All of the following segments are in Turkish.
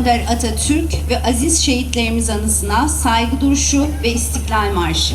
Önder Atatürk ve aziz şehitlerimiz anısına saygı duruşu ve istiklal marşı.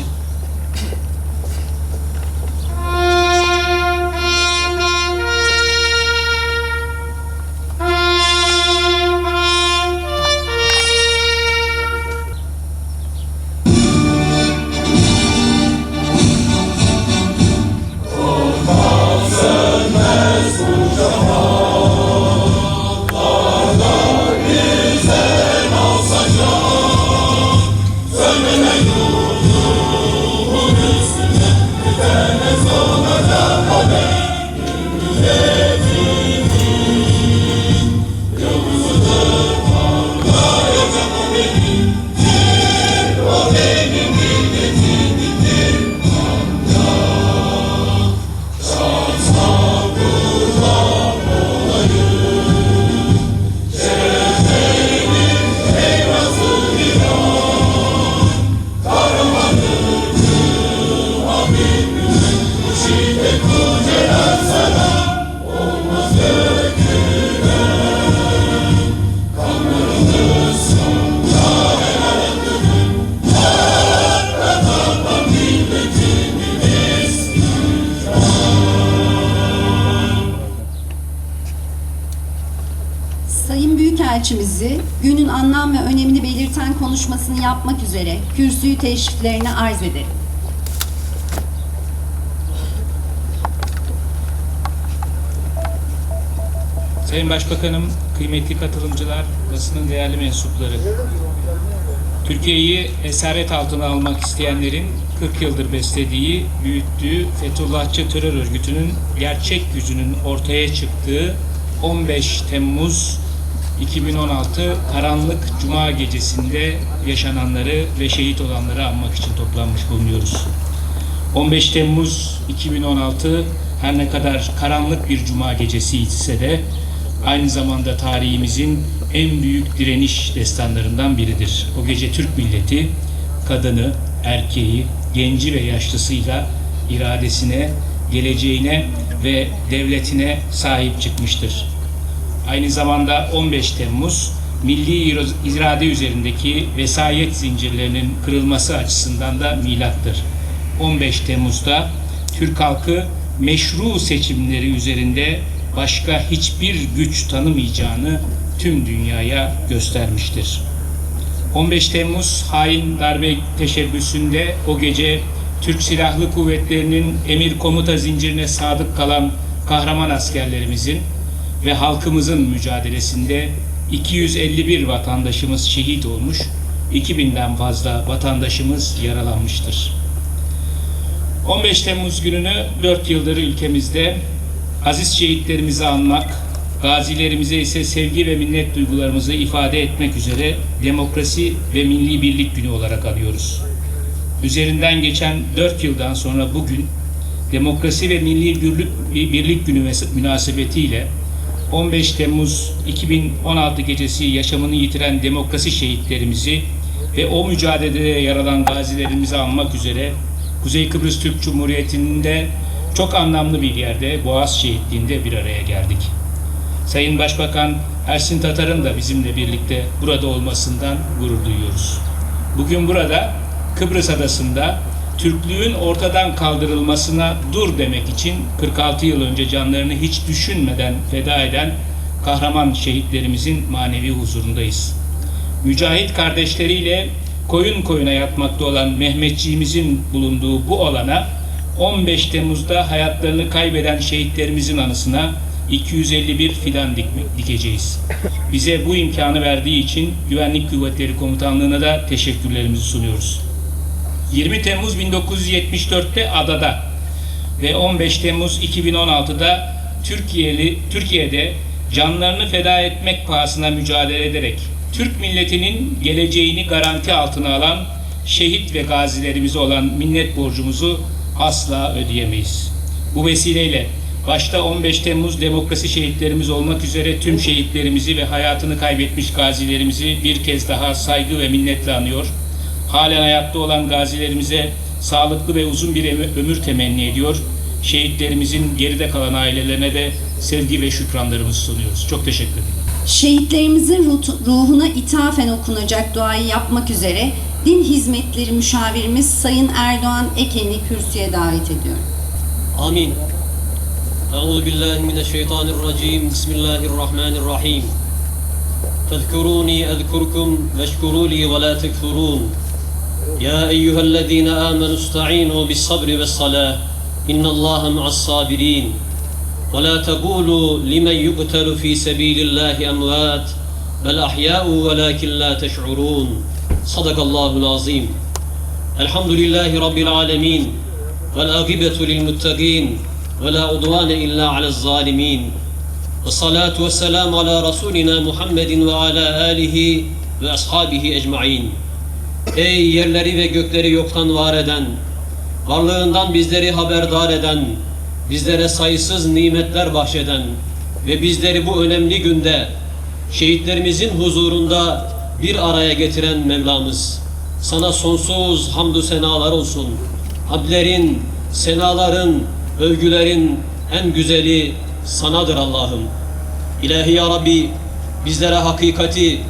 Büyükelçimizi günün anlam ve önemini belirten konuşmasını yapmak üzere kürsüyü teşriflerine arz ederim. Sayın Başbakanım, kıymetli katılımcılar, basının değerli mensupları. Türkiye'yi esaret altına almak isteyenlerin 40 yıldır beslediği, büyüttüğü Fethullahçı terör örgütünün gerçek yüzünün ortaya çıktığı 15 Temmuz 2016 karanlık cuma gecesinde yaşananları ve şehit olanları anmak için toplanmış bulunuyoruz. 15 Temmuz 2016 her ne kadar karanlık bir cuma gecesi ise de aynı zamanda tarihimizin en büyük direniş destanlarından biridir. O gece Türk milleti kadını, erkeği, genci ve yaşlısıyla iradesine, geleceğine ve devletine sahip çıkmıştır. Aynı zamanda 15 Temmuz milli irade üzerindeki vesayet zincirlerinin kırılması açısından da milattır. 15 Temmuz'da Türk halkı meşru seçimleri üzerinde başka hiçbir güç tanımayacağını tüm dünyaya göstermiştir. 15 Temmuz hain darbe teşebbüsünde o gece Türk Silahlı Kuvvetleri'nin emir komuta zincirine sadık kalan kahraman askerlerimizin ve halkımızın mücadelesinde 251 vatandaşımız şehit olmuş, 2000'den fazla vatandaşımız yaralanmıştır. 15 Temmuz gününü 4 yıldır ülkemizde aziz şehitlerimizi anmak, gazilerimize ise sevgi ve minnet duygularımızı ifade etmek üzere demokrasi ve milli birlik günü olarak alıyoruz. Üzerinden geçen 4 yıldan sonra bugün demokrasi ve milli birlik, günü münasebetiyle 15 Temmuz 2016 gecesi yaşamını yitiren demokrasi şehitlerimizi ve o mücadelede yaralan gazilerimizi anmak üzere Kuzey Kıbrıs Türk Cumhuriyeti'nde çok anlamlı bir yerde Boğaz Şehitliği'nde bir araya geldik. Sayın Başbakan Ersin Tatar'ın da bizimle birlikte burada olmasından gurur duyuyoruz. Bugün burada Kıbrıs Adası'nda Türklüğün ortadan kaldırılmasına dur demek için 46 yıl önce canlarını hiç düşünmeden feda eden kahraman şehitlerimizin manevi huzurundayız. Mücahit kardeşleriyle koyun koyuna yatmakta olan Mehmetçiğimizin bulunduğu bu alana 15 Temmuz'da hayatlarını kaybeden şehitlerimizin anısına 251 fidan dikeceğiz. Bize bu imkanı verdiği için Güvenlik Kuvvetleri Komutanlığı'na da teşekkürlerimizi sunuyoruz. 20 Temmuz 1974'te adada ve 15 Temmuz 2016'da Türkiye'li Türkiye'de canlarını feda etmek pahasına mücadele ederek Türk milletinin geleceğini garanti altına alan şehit ve gazilerimize olan minnet borcumuzu asla ödeyemeyiz. Bu vesileyle başta 15 Temmuz demokrasi şehitlerimiz olmak üzere tüm şehitlerimizi ve hayatını kaybetmiş gazilerimizi bir kez daha saygı ve minnetle anıyor halen hayatta olan gazilerimize sağlıklı ve uzun bir ömür temenni ediyor. Şehitlerimizin geride kalan ailelerine de sevgi ve şükranlarımızı sunuyoruz. Çok teşekkür ederim. Şehitlerimizin ruhuna ithafen okunacak duayı yapmak üzere Din Hizmetleri Müşavirimiz Sayın Erdoğan Eken'i kürsüye davet ediyorum. Amin. Euzu billahi mineşşeytanirracim. Bismillahirrahmanirrahim. Tezkuruni ezkurkum veşkuru li ve la tekfurun. يا أيها الذين آمنوا استعينوا بالصبر والصلاة. إن الله مع الصابرين. ولا تقولوا لمن يقتل في سبيل الله أموات بل أحياء ولكن لا تشعرون. صدق الله العظيم. الحمد لله رب العالمين والعاقبة للمتقين ولا عدوان إلا على الظالمين. والصلاة والسلام على رسولنا محمد وعلى آله وأصحابه أجمعين. Ey yerleri ve gökleri yoktan var eden, varlığından bizleri haberdar eden, bizlere sayısız nimetler bahşeden ve bizleri bu önemli günde şehitlerimizin huzurunda bir araya getiren Mevlamız. Sana sonsuz hamdü senalar olsun. Hamdlerin, senaların, övgülerin en güzeli sanadır Allah'ım. İlahi ya Rabbi bizlere hakikati,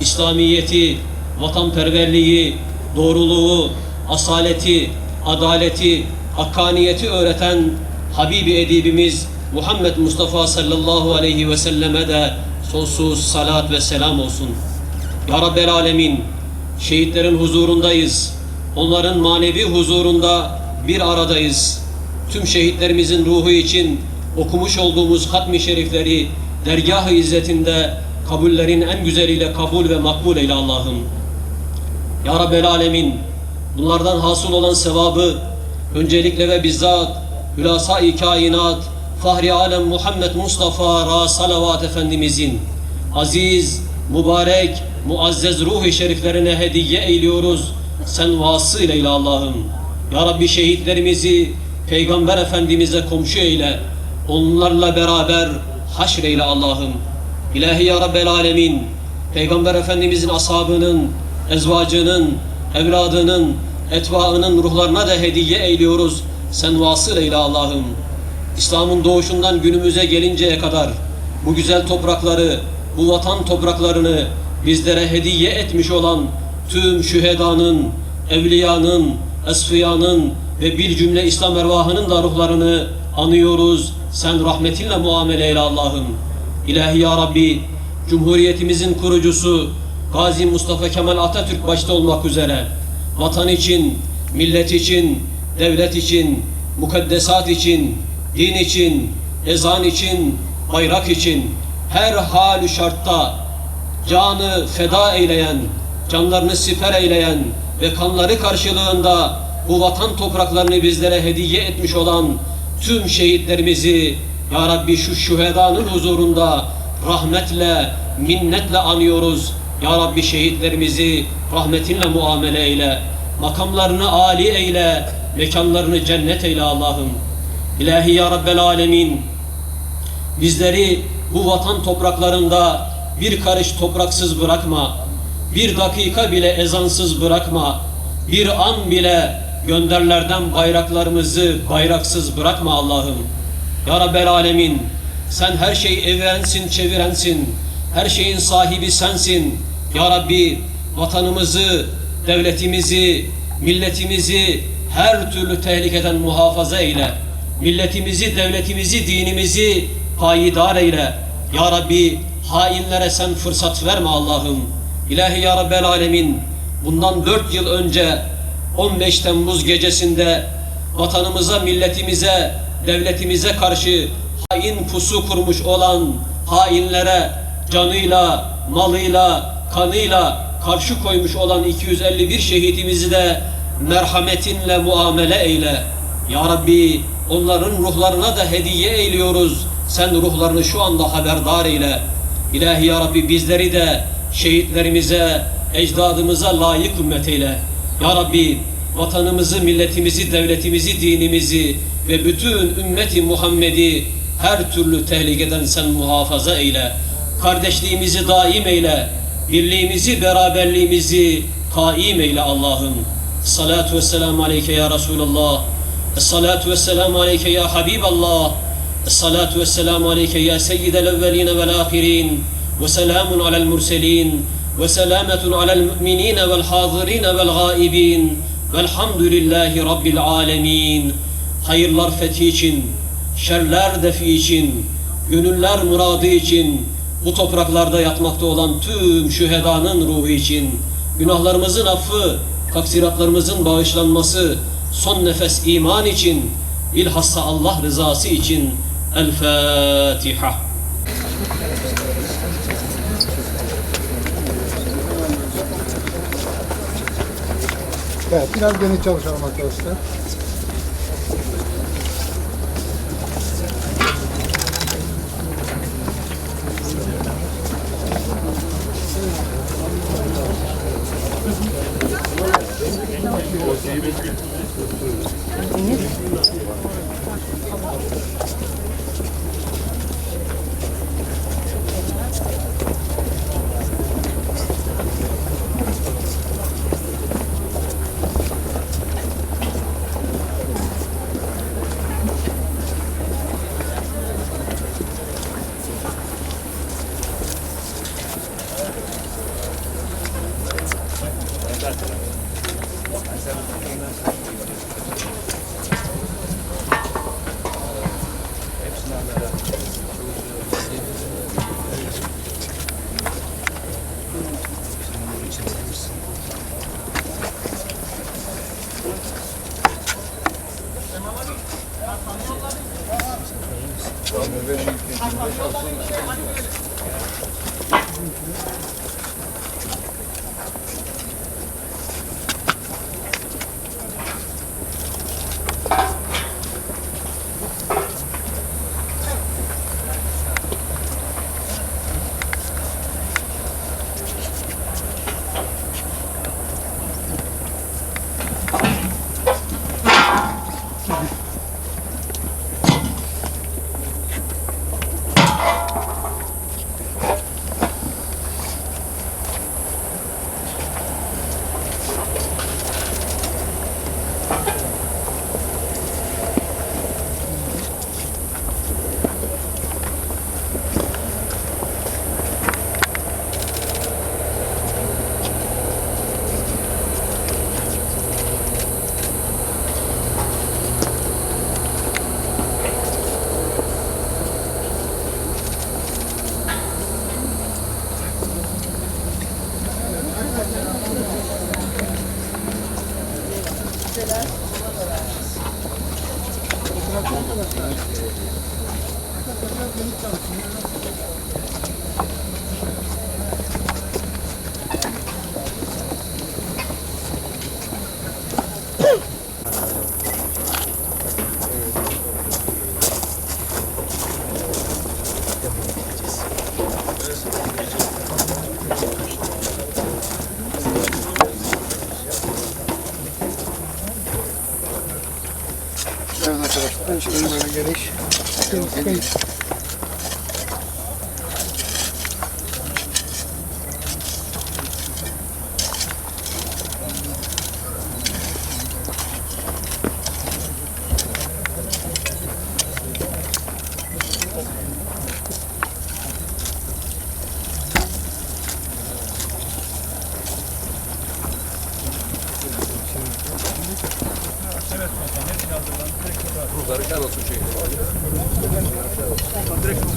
İslamiyeti, vatanperverliği, doğruluğu, asaleti, adaleti, hakkaniyeti öğreten Habibi edibimiz Muhammed Mustafa sallallahu aleyhi ve selleme de sonsuz salat ve selam olsun. Ya Rabbel Alemin, şehitlerin huzurundayız. Onların manevi huzurunda bir aradayız. Tüm şehitlerimizin ruhu için okumuş olduğumuz hatmi şerifleri dergah-ı izzetinde kabullerin en güzeliyle kabul ve makbul eyle Allah'ım. Ya Rabbel Alemin, bunlardan hasıl olan sevabı öncelikle ve bizzat hülasa-i kainat, Fahri Alem Muhammed Mustafa Ra Salavat Efendimizin aziz, mübarek, muazzez ruh-i şeriflerine hediye eyliyoruz. Sen vasıl eyle Allah'ım. Ya Rabbi şehitlerimizi Peygamber Efendimiz'e komşu eyle. Onlarla beraber haşreyle Allah'ım. İlahi Ya Rabbel Alemin, Peygamber Efendimiz'in ashabının, ezvacının, evladının, etbaının ruhlarına da hediye eyliyoruz. Sen vasıl eyle Allah'ım. İslam'ın doğuşundan günümüze gelinceye kadar bu güzel toprakları, bu vatan topraklarını bizlere hediye etmiş olan tüm şühedanın, evliyanın, esfiyanın ve bir cümle İslam ervahının da ruhlarını anıyoruz. Sen rahmetinle muamele eyle Allah'ım. İlahi Ya Rabbi, Cumhuriyetimizin kurucusu Gazi Mustafa Kemal Atatürk başta olmak üzere vatan için, millet için, devlet için, mukaddesat için, din için, ezan için, bayrak için her halü şartta canı feda eyleyen, canlarını siper eyleyen ve kanları karşılığında bu vatan topraklarını bizlere hediye etmiş olan tüm şehitlerimizi Ya Rabbi şu şühedanın huzurunda rahmetle, minnetle anıyoruz. Ya Rabbi şehitlerimizi rahmetinle muamele eyle. Makamlarını âli eyle, mekanlarını cennet eyle Allah'ım. İlahi Ya Rabbel Alemin, bizleri bu vatan topraklarında bir karış topraksız bırakma. Bir dakika bile ezansız bırakma. Bir an bile gönderlerden bayraklarımızı bayraksız bırakma Allah'ım. Ya Rabbel Alemin, sen her şeyi evrensin, çevirensin. Her şeyin sahibi sensin. Ya Rabbi, vatanımızı, devletimizi, milletimizi her türlü tehlikeden muhafaza eyle. Milletimizi, devletimizi, dinimizi payidar eyle. Ya Rabbi, hainlere sen fırsat verme Allah'ım. İlahi Ya Rabbel Alemin, bundan dört yıl önce 15 Temmuz gecesinde vatanımıza, milletimize, devletimize karşı hain pusu kurmuş olan hainlere canıyla, malıyla, kanıyla karşı koymuş olan 251 şehitimizi de merhametinle muamele eyle. Ya Rabbi onların ruhlarına da hediye eyliyoruz. Sen ruhlarını şu anda haberdar eyle. İlahi Ya Rabbi bizleri de şehitlerimize, ecdadımıza layık ümmet eyle. Ya Rabbi vatanımızı, milletimizi, devletimizi, dinimizi ve bütün ümmeti Muhammed'i her türlü tehlikeden sen muhafaza eyle. Kardeşliğimizi daim eyle birliğimizi, beraberliğimizi kaim eyle Allah'ım. Salatu ve selamu aleyke ya Resulallah. Salatu ve selamu aleyke ya Habiballah. Salatu ve selamu aleyke ya seyyidel evveline vel ahirin. Ve selamun alel murselin. Ve selametun alel müminine vel hazirine vel gaibin. Velhamdülillahi Rabbil alemin. Hayırlar fethi için, şerler defi için, gönüller muradı için, bu topraklarda yatmakta olan tüm şühedanın ruhu için, günahlarımızın affı, taksiratlarımızın bağışlanması, son nefes iman için, bilhassa Allah rızası için El Fatiha. Evet, biraz geniş çalışalım arkadaşlar.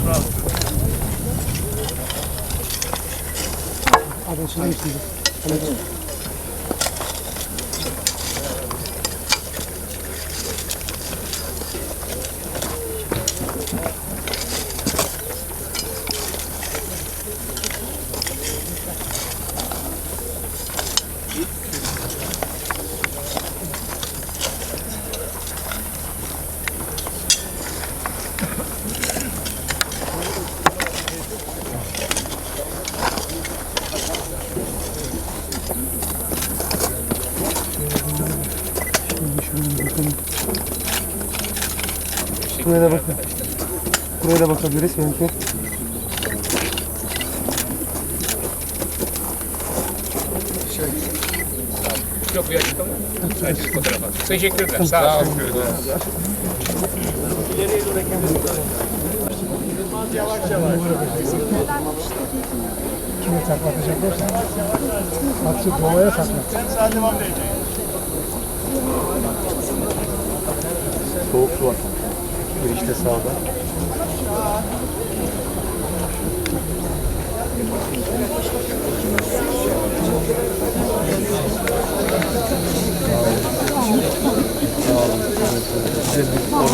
Abi şurada mısın? Buraya da bakın. Buraya da bakabiliriz belki. Yok bir açıklama. Sadece fotoğraf at. Teşekkürler. Sağ olun. Kime saklatacak olsa atsı doğaya saklat. Soğuk su var işte sağda. Sağ olun. Sağ olun.